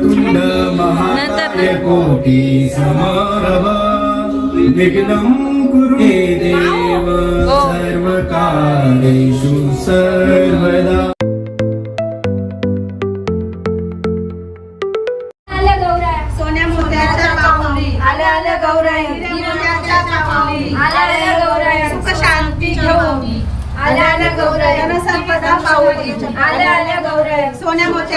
वक्रतुण्ड महाकाय कोटि समरभ विघ्नं कुरु मे देव सर्वकार्येषु सर्वदा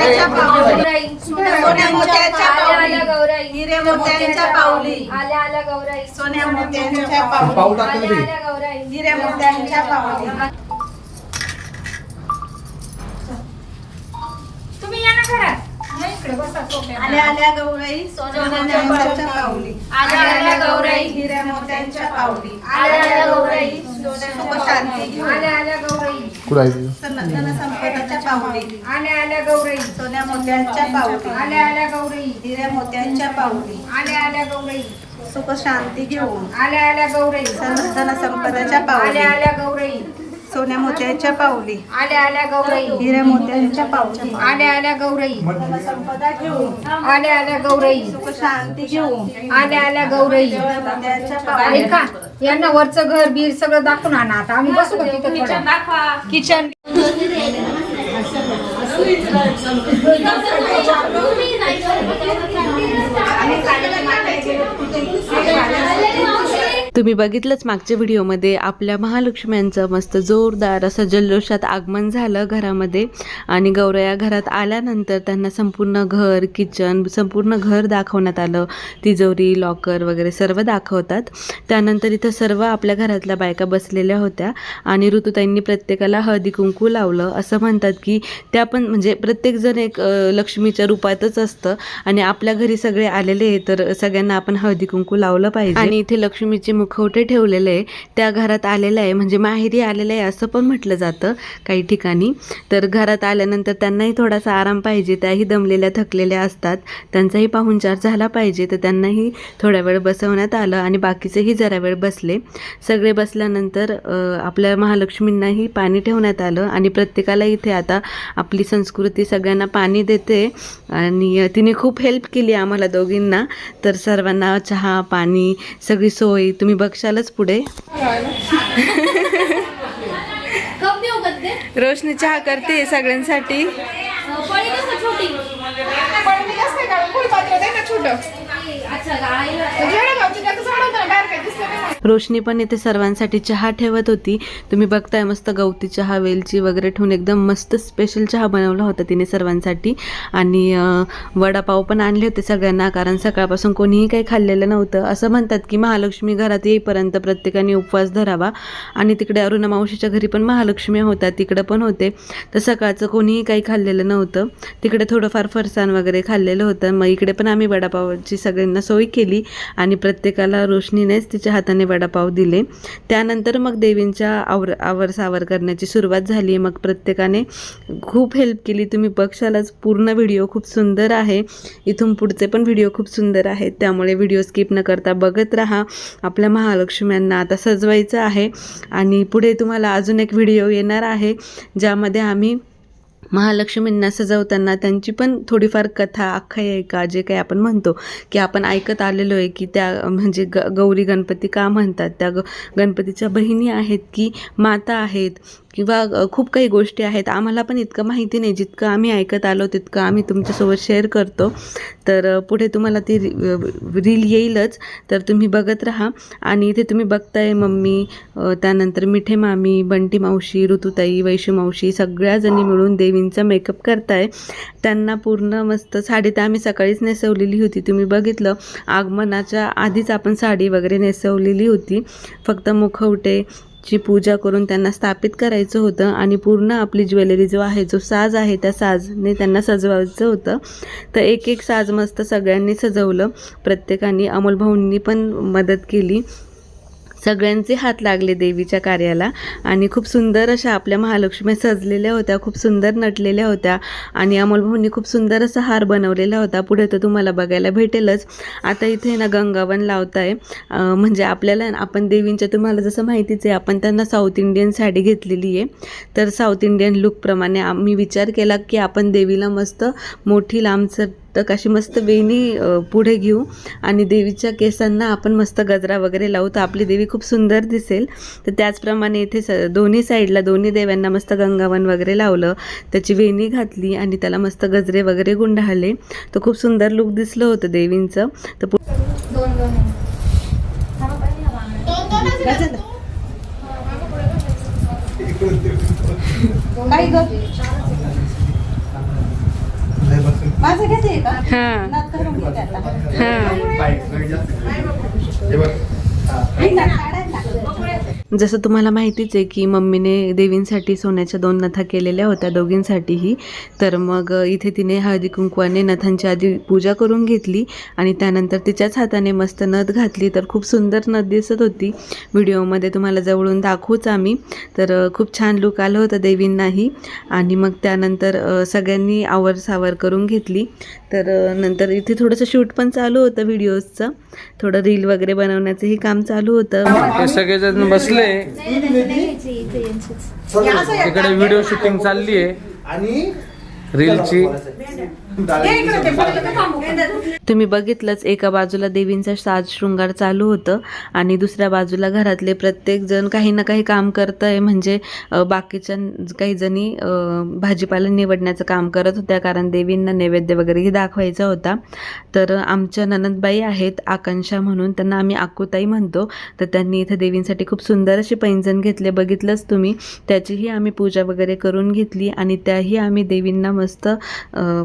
सोन्या मोत्याच्या पाऊली गौराई सोन्या मोत्याच्या आल्या आल्या पाऊली गौराई. हिरे मोत्यांच्या पाऊली आल्या आल्या गौराई. सोन्या मोत्यांच्या पाऊली आल्या आल्या गौराई. हिरे मोत्यांच्या पाऊली तुम्ही या ना घरात. या इकडे बसा सोफ्यावर. आल्या आल्या गौराई. सोन्या मोत्यांच्या पाऊली आल्या आल्या गौराई हिरे मोत्यांच्या पाऊली आल्या आल्या गौराई. सुख शांती घेऊन. आल्या आल्या गौराई. कुठं आहे तुझं? जनसंपदाच्या पाऊली आल्या आल्या गौराई. सोन्या मोत्यांच्या पाऊली आल्या आल्या गौराई. हिरे मोत्यांच्या पाऊली आल्या आल्या गौराई. सुख शांती घेऊन. आल्या आल्या गौराई. जनसंपदाच्या पाऊली आल्या आल्या गौराई. सोन्या मोत्याच्या पाऊली आल्या आल्या गौराई. हिरे मोत्यांच्या पाऊली आल्या आल्या गौराई. संपदा घेऊन. आल्या आल्या गौराई. सुख शांती घेऊन. आल्या आल्या गौराई. मोत्यांच्या ऐका यांना वरचं घर बीर सगळं दाखवून आणा आता. आम्ही बसू का तिथं थोडं? किचन तुम्ही बघितलंच मागच्या व्हिडिओमध्ये आपल्या महालक्ष्म्यांचं मस्त जोरदार असं जल्लोषात आगमन झालं घरामध्ये. आणि गौरया घरात आल्यानंतर त्यांना संपूर्ण घर किचन संपूर्ण घर दाखवण्यात आलं. तिजोरी लॉकर वगैरे सर्व दाखवतात. त्यानंतर इथं सर्व आपल्या घरातल्या बायका बसलेल्या होत्या. आणि ऋतुताईंनी प्रत्येकाला हळदी कुंकू लावलं. असं म्हणतात की त्या पण म्हणजे प्रत्येकजण एक लक्ष्मीच्या रूपातच असतं. आणि आपल्या घरी सगळे आलेले आहे तर सगळ्यांना आपण हळदी कुंकू लावलं पाहिजे. आणि इथे लक्ष्मीचे मुखवटे ठेवलेले आहे. त्या घरात आलेलं आहे. म्हणजे माहेरी आलेलं आहे असं पण म्हटलं जातं काही ठिकाणी. तर घरात आल्यानंतर त्यांनाही थोडासा आराम पाहिजे. त्याही दमलेल्या थकलेल्या असतात. त्यांचाही पाहुणचार झाला पाहिजे. तर त्यांनाही थोड्या वेळ बसवण्यात आलं आणि बाकीचेही जरा वेळ बसले. सगळे बसल्यानंतर आपल्या महालक्ष्मींनाही पाणी ठेवण्यात आलं आणि प्रत्येकाला इथे आता आपली संस्कृती सगळ्यांना पाणी देते आणि तिने खूप हेल्प केली आम्हाला दोघींना. तर सर्वांना चहा पाणी सगळी सोय तुम्ही बघशालच पुढे? रोशनी चहा करते सगळ्यांसाठी. छोटी. रोशनी पण इथे सर्वांसाठी चहा ठेवत होती. तुम्ही बघताय मस्त गवती चहा वेलची वगैरे ठेवून एकदम मस्त स्पेशल चहा बनवला होता तिने सर्वांसाठी. आणि वडापाव पण आणले होते सगळ्यांना कारण सकाळपासून कोणीही काही खाल्लेलं नव्हतं. असं म्हणतात की महालक्ष्मी घरात येईपर्यंत प्रत्येकाने उपवास धरावा. आणि तिकडे अरुणा मावशीच्या घरी पण महालक्ष्मी होत्या तिकडं पण होते. तर सकाळचं कोणीही काही खाल्लेलं नव्हतं. तिकडे थोडंफार फरसाण वगैरे खाल्लेलं होतं. मग इकडे पण आम्ही वडापावची सगळ्यांना सोय केली. आणि प्रत्येकाला रोशनी रोशनीनेच तिच्या हाताने वडापाव दिले. त्यानंतर मग देवींच्या आवर आवर सावर करण्याची सुरुवात झाली मग प्रत्येकाने खूप हेल्प केली. तुम्ही बघशालच पूर्ण व्हिडिओ खूप सुंदर आहे. इथून पुढचे पण व्हिडिओ खूप सुंदर आहेत. त्यामुळे व्हिडिओ स्किप न करता बघत राहा. आपल्या महालक्ष्म्यांना आता सजवायचं आहे. आणि पुढे तुम्हाला अजून एक व्हिडिओ येणार आहे ज्यामध्ये आम्ही महालक्ष्मींना सजवताना त्यांची पण थोडीफार कथा आख्यायिका जे काही आपण म्हणतो की आपण ऐकत आलेलो आहे की त्या म्हणजे ग गौरी गणपती का म्हणतात? त्या ग गणपतीच्या बहिणी आहेत की माता आहेत? किंवा खूप काही गोष्टी आहेत. आम्हाला पण इतकं माहिती नाही. जितकं आम्ही ऐकत आलो तितकं आम्ही तुमच्यासोबत शेअर करतो. तर पुढे तुम्हाला ती रील येईलच. तर तुम्ही बघत राहा. आणि इथे तुम्ही बघताय मम्मी त्यानंतर मिठे मामी बंटी मावशी ऋतुताई वैशू मावशी सगळ्या जणी मिळून देवींचा मेकअप करताय. त्यांना पूर्ण मस्त साडी तर आम्ही सकाळीच नेसवलेली होती. तुम्ही बघितलं आगमनाच्या आधीच आपण साडी वगैरे नेसवलेली होती. फक्त मुखवटे ची पूजा करून त्यांना स्थापित करायचं होतं आणि पूर्ण आपली ज्वेलरी जो आहे जो साज आहे त्या साजने त्यांना सजवायचं होतं. तर एक एक साज मस्त सगळ्यांनी सजवलं. प्रत्येकाने अमोल भाऊंनी पण मदत केली. सगळ्यांचे हात लागले देवीच्या कार्याला. आणि खूप सुंदर अशा आपल्या महालक्ष्मी सजलेल्या होत्या खूप सुंदर नटलेल्या होत्या. आणि अमोलभाऊंनी खूप सुंदर असा हार बनवलेला होता. पुढे तर तुम्हाला बघायला भेटेलच. आता इथे ना गंगावन लावताय. म्हणजे आपल्याला आपण देवींच्या तुम्हाला जसं माहितीच आहे आपण त्यांना साऊथ इंडियन साडी घेतलेली आहे. तर साऊथ इंडियन लुकप्रमाणे आम्ही विचार केला की आपण देवीला मस्त मोठी लांबसर सप्तक अशी मस्त वेणी पुढे घेऊ. आणि देवीच्या केसांना आपण मस्त गजरा वगैरे लावू. तर आपली देवी खूप सुंदर दिसेल. तर त्याचप्रमाणे इथे स दोन्ही साईडला दोन्ही देव्यांना मस्त गंगावन वगैरे लावलं. त्याची वेणी घातली आणि त्याला मस्त गजरे वगैरे गुंडाळले. तर खूप सुंदर लुक दिसलं होतं देवींचं. तर पु- दोन दोन. काय ग? माझं घेते का? हां. नात करून घेते आता. हां. हे ना, काढायला लागलं. जसं तुम्हाला माहितीच आहे की मम्मीने देवींसाठी सोन्याच्या दोन नथा केलेल्या होत्या दोघींसाठीही. तर मग इथे तिने हळदी कुंकवाने नथांची आधी पूजा करून घेतली आणि त्यानंतर तिच्याच हाताने मस्त नथ घातली. तर खूप सुंदर नथ दिसत होती. व्हिडिओमध्ये तुम्हाला जवळून दाखवूच आम्ही. तर खूप छान लुक आलं होतं देवींनाही. आणि मग त्यानंतर सगळ्यांनी आवर सावर करून घेतली. तर नंतर इथे थोडंसं शूट पण चालू होतं व्हिडिओजचं. थोडं रील वगैरे बनवण्याचंही काम चालू होतं. सगळेजण बसले. इकडे व्हिडिओ शूटिंग चालली आहे आणि रीलची. तुम्ही बघितलंच एका बाजूला देवींचा साज शृंगार चालू होतं आणि दुसऱ्या बाजूला घरातले प्रत्येक जण काही ना काही काम करत आहे म्हणजे बाकीच्या काही जणी भाजीपाला निवडण्याचं काम करत होत्या कारण देवींना नैवेद्य वगैरे दाखवायचा होता. तर आमच्या ननदबाई आहेत आकांक्षा म्हणून. त्यांना आम्ही आकुताई म्हणतो. तर त्यांनी इथं देवींसाठी खूप सुंदर असे पैंजण घेतले. बघितलंच तुम्ही. त्याचीही आम्ही पूजा वगैरे करून घेतली आणि त्याही आम्ही देवींना मस्त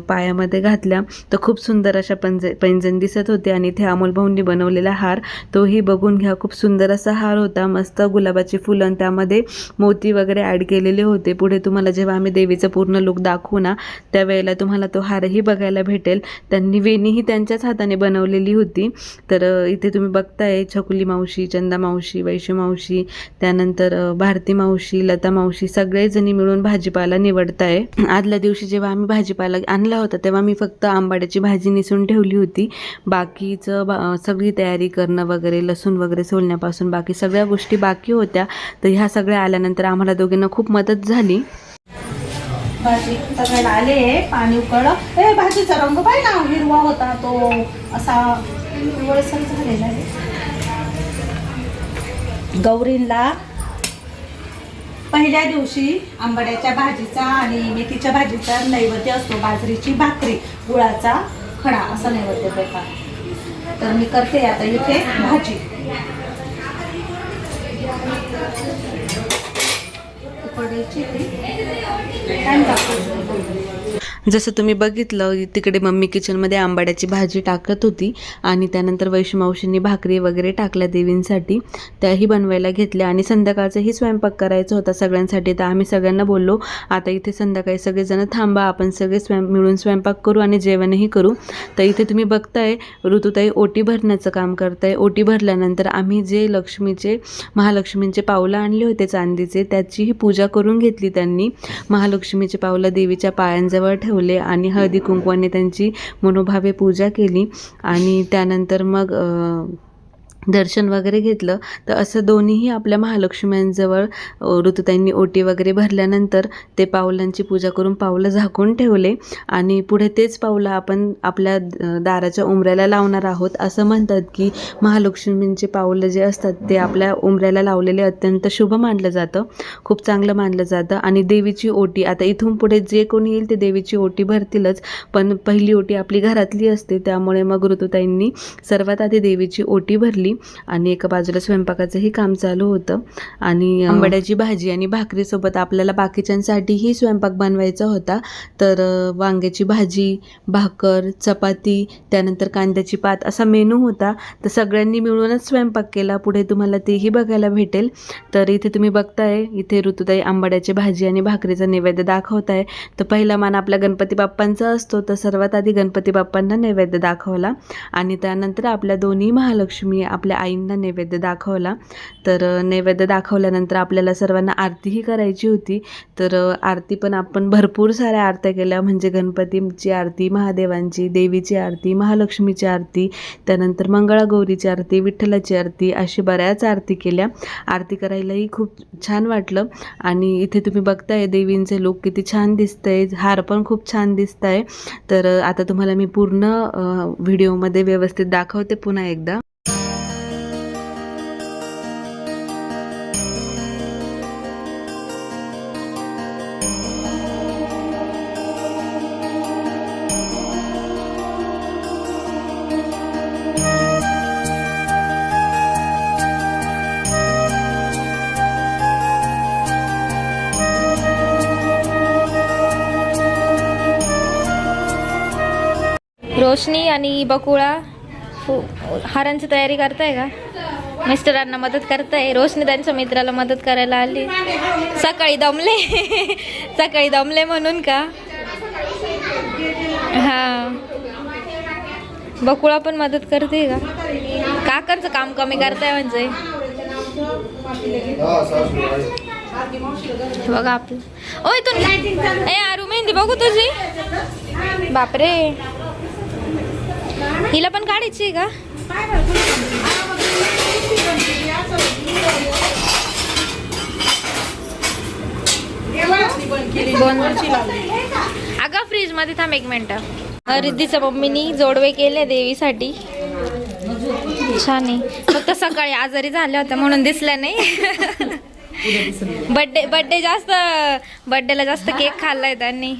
पायामध्ये घातल्या. तर खूप सुंदर अशा पंज पैंजण दिसत होते आणि इथे अमोल भाऊंनी बनवलेला हार. तोही बघून घ्या खूप सुंदर असा हार होता. मस्त गुलाबाची फुलं आणि त्यामध्ये मोती वगैरे ॲड केलेले होते. पुढे तुम्हाला जेव्हा आम्ही देवीचं पूर्ण लुक दाखवू ना त्यावेळेला तुम्हाला तो हारही बघायला भेटेल. त्यांनी वेणीही त्यांच्याच हाताने बनवलेली होती. तर इथे तुम्ही बघताय छकुली मावशी चंदा मावशी वैशू मावशी त्यानंतर भारती मावशी लता मावशी सगळेजणी मिळून भाजीपाला निवडताय. आदल्या दिवशी जेव्हा आम्ही भाजीपाला आणला होता तेव्हा मी फक्त आंबाड्याची भाजी निसून ठेवली होती. बाकीचं बा सगळी तयारी करणं वगैरे लसूण वगैरे सोलण्यापासून बाकी सगळ्या गोष्टी बाकी होत्या. तर ह्या सगळ्या आल्यानंतर आम्हाला दोघींना खूप मदत झाली. भाजी सगळ्याला आले पाणी उकळलं. हे भाजीचा रंग पाहिजे ना हिरवा होता तो. असा हिरवळसर झालेला आहे. गौरींला पहिल्या दिवशी आंबाड्याच्या भाजीचा आणि मेथीच्या भाजीचा नैवेद्य असतो बाजरीची भाकरी गुळाचा खडा असा नैवेद्य देतात तर मी करते आता इथे भाजी उकडायची ती. जसं तुम्ही बघितलं तिकडे मम्मी किचनमध्ये आंबाड्याची भाजी टाकत होती आणि त्यानंतर वैष्णवशींनी भाकरी वगैरे टाकल्या देवींसाठी. त्याही बनवायला घेतल्या आणि संध्याकाळचाही स्वयंपाक करायचा होता सगळ्यांसाठी. तर आम्ही सगळ्यांना बोललो आता इथे संध्याकाळी सगळेजण थांबा आपण सगळे स्वयं मिळून स्वयंपाक करू आणि जेवणही करू. तर इथे तुम्ही बघताय ऋतुताई ओटी भरण्याचं काम करताय. ओटी भरल्यानंतर आम्ही जे लक्ष्मीचे महालक्ष्मींचे पावलं आणले होते चांदीचे त्याचीही पूजा करून घेतली त्यांनी. महालक्ष्मीचे पावलं देवीच्या पायांजवळ ठेवले आणि हळदी कुंकवाने त्यांची मनोभावे पूजा केली. आणि त्यानंतर मग दर्शन वगैरे घेतलं तर असं दोन्हीही आपल्या महालक्ष्म्यांजवळ ऋतुताईंनी ओटी वगैरे भरल्यानंतर ते पावलांची पूजा करून पावलं झाकून ठेवले. आणि पुढे तेच पावलं आपण आपल्या दाराच्या उंबऱ्याला लावणार आहोत. असं म्हणतात की महालक्ष्मींचे पावलं जे असतात ते आपल्या उंबऱ्याला लावलेले अत्यंत शुभ मानलं जातं. खूप चांगलं मानलं जातं. आणि देवीची ओटी आता इथून पुढे जे कोणी येईल ते देवीची ओटी भरतीलच. पण पहिली ओटी आपली घरातली असते. त्यामुळे मग ऋतुताईंनी सर्वात आधी देवीची ओटी भरली. आणि एका बाजूला स्वयंपाकाचंही काम चालू होतं. आणि आंबड्याची भाजी आणि भाकरीसोबत आपल्याला बाकीच्यांसाठीही स्वयंपाक बनवायचा होता. तर वांग्याची भाजी भाकर चपाती त्यानंतर कांद्याची पात असा मेनू होता. तर सगळ्यांनी मिळूनच स्वयंपाक केला. पुढे तुम्हाला तेही बघायला भेटेल. तर इथे तुम्ही बघताय इथे ऋतुताई आंबाड्याची भाजी आणि भाकरीचा नैवेद्य दाखवत आहे तर पहिला मान आपल्या गणपती बाप्पांचा असतो. तर सर्वात आधी गणपती बाप्पांना नैवेद्य दाखवला. आणि त्यानंतर आपल्या दोन्ही महालक्ष्मी आपल्या आईंना नैवेद्य दाखवला. तर नैवेद्य दाखवल्यानंतर आपल्याला सर्वांना आरतीही करायची होती. तर आरती पण आपण भरपूर साऱ्या आरत्या केल्या. म्हणजे गणपतीची आरती महादेवांची देवीची आरती महालक्ष्मीची आरती त्यानंतर मंगळागौरीची आरती विठ्ठलाची आरती अशी बऱ्याच आरती केल्या. आरती करायलाही खूप छान वाटलं. आणि इथे तुम्ही बघताय देवींचे लुक किती छान दिसतंय. हार पण खूप छान दिसत आहे तर आता तुम्हाला मी पूर्ण व्हिडिओमध्ये व्यवस्थित दाखवते पुन्हा एकदा. रोशनी आणि बकुळा फु- हारांची तयारी करताय का? मिस्टरांना मदत करताय. रोशनी त्यांच्या मित्राला मदत करायला आली. सकाळी दमले. सकाळी दमले म्हणून का? हा. बकुळा पण मदत करते का? काकांचं काम कमी करताय म्हणजे. बघा आपलं. ओय तू ए आरू मेहंदी बघू तुझी. बापरे. हिला पण काढायची आहे का? दोन अगं फ्रीजमध्ये थांब एक मिनिट. रिद्धीच्या मम्मीनी जोडवे केले देवीसाठी. छान आहे. फक्त सकाळी आजारी झाल्या होत्या म्हणून दिसल्या नाही. बड्डे बड्डे जास्त बड्डेला जास्त केक खाल्लाय त्यांनी.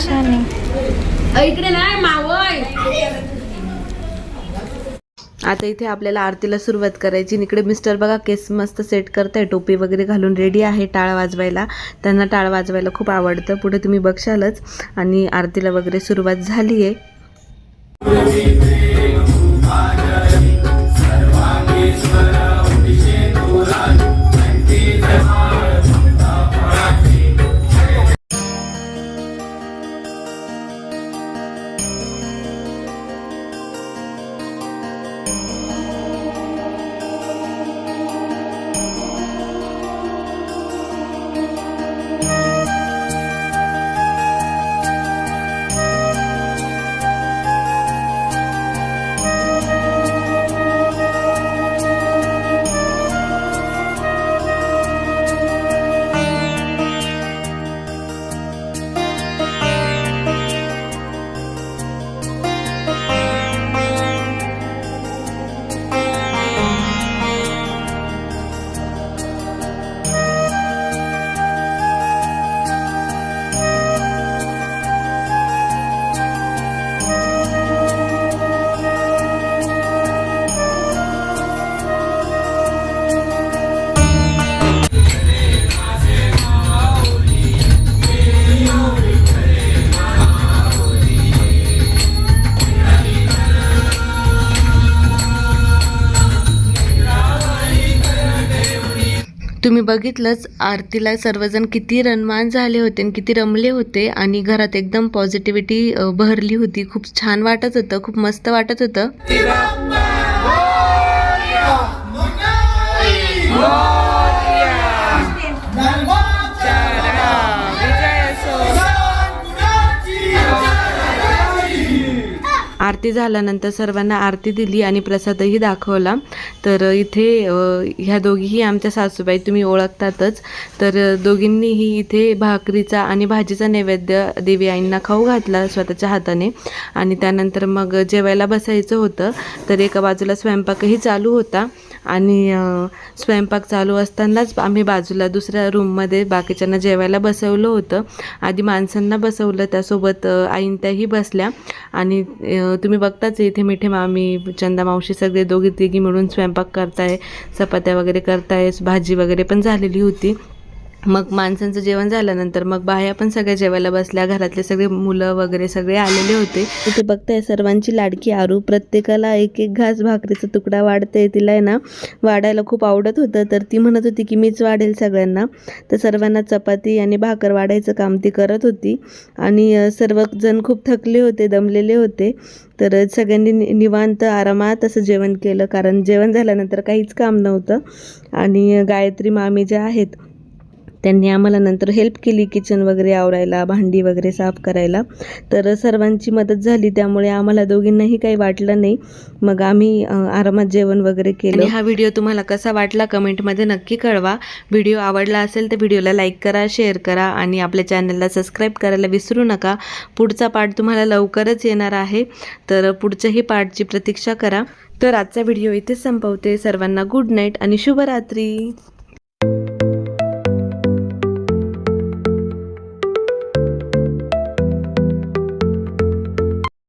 छान आहे. आता इथे आपल्याला आरतीला सुरुवात करायची आणि इकडे मिस्टर बघा केस मस्त सेट करताय. टोपी वगैरे घालून रेडी आहे टाळ वाजवायला. त्यांना टाळ वाजवायला खूप आवडतं. पुढे तुम्ही बघशालच. आणि आरतीला वगैरे सुरुवात झाली आहे बघितलंच आरतीला सर्वजण किती रनमान झाले होते आणि किती रमले होते आणि घरात एकदम पॉझिटिव्हिटी बहरली होती. खूप छान वाटत होतं खूप मस्त वाटत होतं. आरती झाल्यानंतर सर्वांना आरती दिली आणि प्रसादही दाखवला. तर इथे ह्या दोघीही आमच्या सासूबाई तुम्ही ओळखतातच. तर दोघींनीही इथे भाकरीचा आणि भाजीचा नैवेद्य देवी आईंना खाऊ घातला स्वतःच्या हाताने. आणि त्यानंतर मग जेवायला बसायचं होतं. तर एका बाजूला स्वयंपाकही चालू होता. आणि स्वयंपाक चालू असतानाच आम्ही बाजूला दुसऱ्या रूममध्ये बाकीच्यांना जेवायला बसवलं होतं. आधी माणसांना बसवलं त्यासोबत आईंत्याही बसल्या. आणि तुम्ही बघताच इथे मिठे मामी चंदा मावशी सगळे दोघी तिघी मिळून स्वयंपाक करताय चपात्या वगैरे करताय भाजी वगैरे पण झालेली होती. मग माणसांचं जेवण झाल्यानंतर मग बाया पण सगळ्या जेवायला बसल्या. घरातले सगळे मुलं वगैरे सगळे आलेले होते. तिथे बघताय सर्वांची लाडकी आरू. प्रत्येकाला एक एक घास भाकरीचा तुकडा वाढते तिला आहे ना वाढायला खूप आवडत होतं. तर ती म्हणत होती की मीच वाढेल सगळ्यांना. तर सर्वांना चपाती आणि भाकर वाढायचं काम ती करत होती. आणि सर्वजण खूप थकले होते दमलेले होते. तर सगळ्यांनी नि- निवांत आरामात असं जेवण केलं. कारण जेवण झाल्यानंतर काहीच काम नव्हतं. आणि गायत्री मामी ज्या आहेत त्यांनी आम्हाला नंतर हेल्प केली किचन वगैरे आवरायला भांडी वगैरे साफ करायला. तर सर्वांची मदत झाली त्यामुळे आम्हाला दोघींनाही काही वाटलं नाही. मग आम्ही आरामात जेवण वगैरे केलं. हा व्हिडिओ तुम्हाला कसा वाटला कमेंटमध्ये नक्की कळवा. व्हिडिओ आवडला असेल तर व्हिडिओला लाईक करा शेअर करा आणि आपल्या चॅनलला सबस्क्राईब करायला विसरू नका. पुढचा पार्ट तुम्हाला लवकरच येणार आहे. तर पुढच्याही पार्टची प्रतीक्षा करा. तर आजचा व्हिडिओ इथेच संपवते. सर्वांना गुड नाईट आणि शुभरात्री.